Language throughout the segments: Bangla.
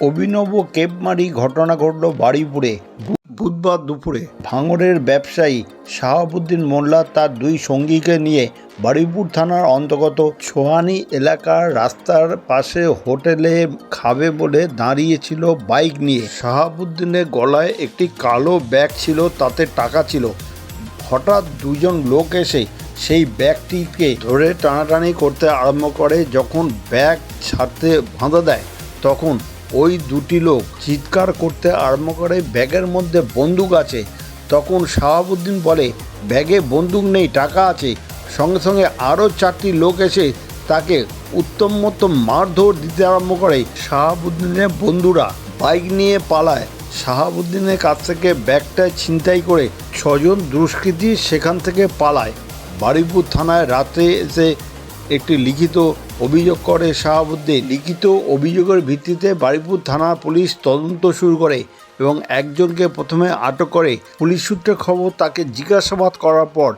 অভিনব কেপমারি ঘটনা ঘটল বারুইপুরে বু- বুধবার দুপুরে। ভাঙড়ের ব্যবসায়ী শাহাবুদ্দিন মোল্লা তার দুই সঙ্গীকে নিয়ে বারুইপুর থানার অন্তর্গত ছোহানি এলাকার রাস্তার পাশে হোটেলে খাবে বলে দাঁড়িয়েছিল বাইক নিয়ে। শাহাবুদ্দিনের গলায় একটি কালো ব্যাগ ছিল তাতে টাকা ছিল। হঠাৎ দুজন লোক এসে সেই ব্যাগটিকে ধরে টানাটানি করতে আরম্ভ করে। যখন ব্যাগ ছাড়তে বাঁধা দেয় তখন ওই দুটি লোক চিৎকার করতে আরম্ভ করে, ব্যাগের মধ্যে বন্দুক আছে। তখন শাহাবুদ্দিন বলে, ব্যাগে বন্দুক নেই, টাকা আছে। সঙ্গে সঙ্গে আরও চারটি লোক এসে তাকে উত্তম মতো মারধর দিতে আরম্ভ করে শাহাবুদ্দিনের বন্ধুরা। বাইক নিয়ে পালায়। শাহাবুদ্দিনের কাছ থেকে ব্যাগটা ছিনতাই করে ছজন দুষ্কৃতী সেখান থেকে পালায়। বারুইপুর থানায় রাতে এসে একটি লিখিত অভিযোগ করে শাহাবুদ্দিন। লিখিত অভিযোগের ভিত্তিতে বারুইপুর থানা পুলিশ তদন্ত শুরু করে এবং একজনকে প্রথমে আটক করে। পুলিশ সূত্রে খবর, তাকে জিজ্ঞাসাবাদ করার পর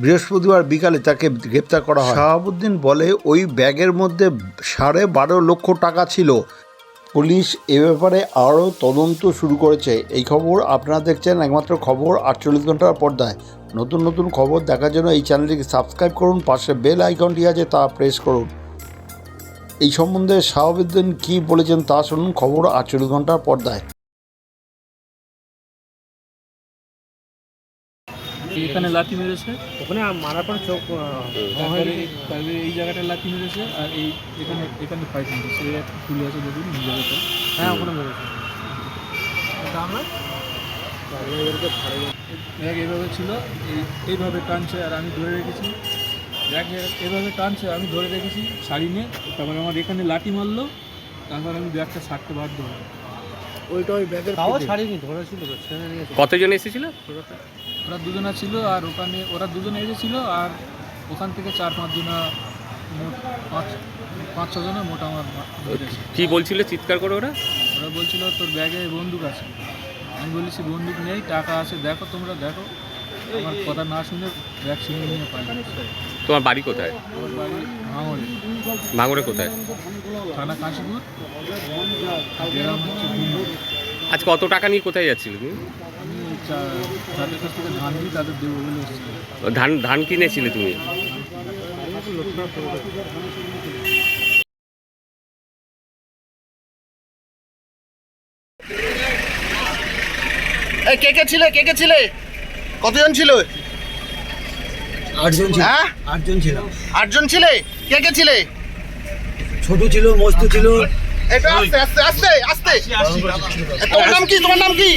বৃহস্পতিবার বিকালে তাকে গ্রেপ্তার করা হয়। শাহাবুদ্দিন বলে, ওই ব্যাগের মধ্যে সাড়ে বারো লক্ষ টাকা ছিল। পুলিশ এ ব্যাপারে আরও তদন্ত শুরু করেছে। এই খবর আপনারা দেখছেন একমাত্র খবর আটচল্লিশ ঘণ্টার পর্দায়। নতুন নতুন খবর দেখার জন্য এই চ্যানেলটিকে সাবস্ক্রাইব করুন, পাশে বেল আইকনটি আছে তা প্রেস করুন। এই সম্বন্ধে শাহাবুদ্দিন কী বলেছেন তা শুনুন। খবর আটচল্লিশ ঘণ্টার পর্দায়। এখানে লাথি মেরেছে? ওখানে মারার পর চোখ তারপরে এই জায়গাটা লাথি মেরেছে আর এই এখানে এখানে ফাইট মেরেছে এই ফুলে আছে দেখুন জায়গাটা হ্যাঁ ওখানে মেরেছে। এইভাবে ছিল এইভাবে টানছে আর আমি ধরে রেখেছি। ব্যাগ এইভাবে টানছে আমি ধরে রেখেছি শাড়ি নিয়ে। তারপরে আমার এখানে লাঠি মারলো তারপর আমি ব্যাগটা ছাড়তে বাধ্য হলাম। ওইটা ওই ব্যাগের তাও ছাড়িনি ধরেছিল তো ছেড়ে নিয়েছে কতজন এসেছিল? ওরা দুজনা ছিল আর ওখানে ওরা দুজনে এসেছিল আর ওখান থেকে চার পাঁচ জনা মোট পাঁচ পাঁচ ছজনে মোট আমার ধরেছে কি বলছিল চিৎকার করে ওরা? ওরা বলছিল তোর ব্যাগে বন্দুক আছে। আমি বলেছি বন্দুক নেই টাকা আছে দেখো তোমরা দেখো। আমার কথা না শুনে ব্যাগ ছিনিয়ে নিয়ে পাই তোমার বাড়ি কোথায়? বাড়ি ভাঙড়ে। ভাঙড়ে কোথায়? থানা কাশীপুর। গ্রাম হচ্ছে কত টাকা নিয়ে কোথায় যাচ্ছিল তুমি? আমি চা- যাদের কাছ থেকে ধান দিই তাদের দেবো বলে এসেছিলাম ধান ধান কিনেছিলে তুমি? এই কে কে ছিলে? কে কে ছিলে? কতজন ছিল? আটজন ছিল। হ্যাঁ? আটজন ছিল। আটজন ছিলে? কে কে ছিলে? ছোট ছিল মস্ত ছিল। এটা আস্তে আস্তে আস্তে আস্তে। তোমার নাম কি? তোমার নাম কি?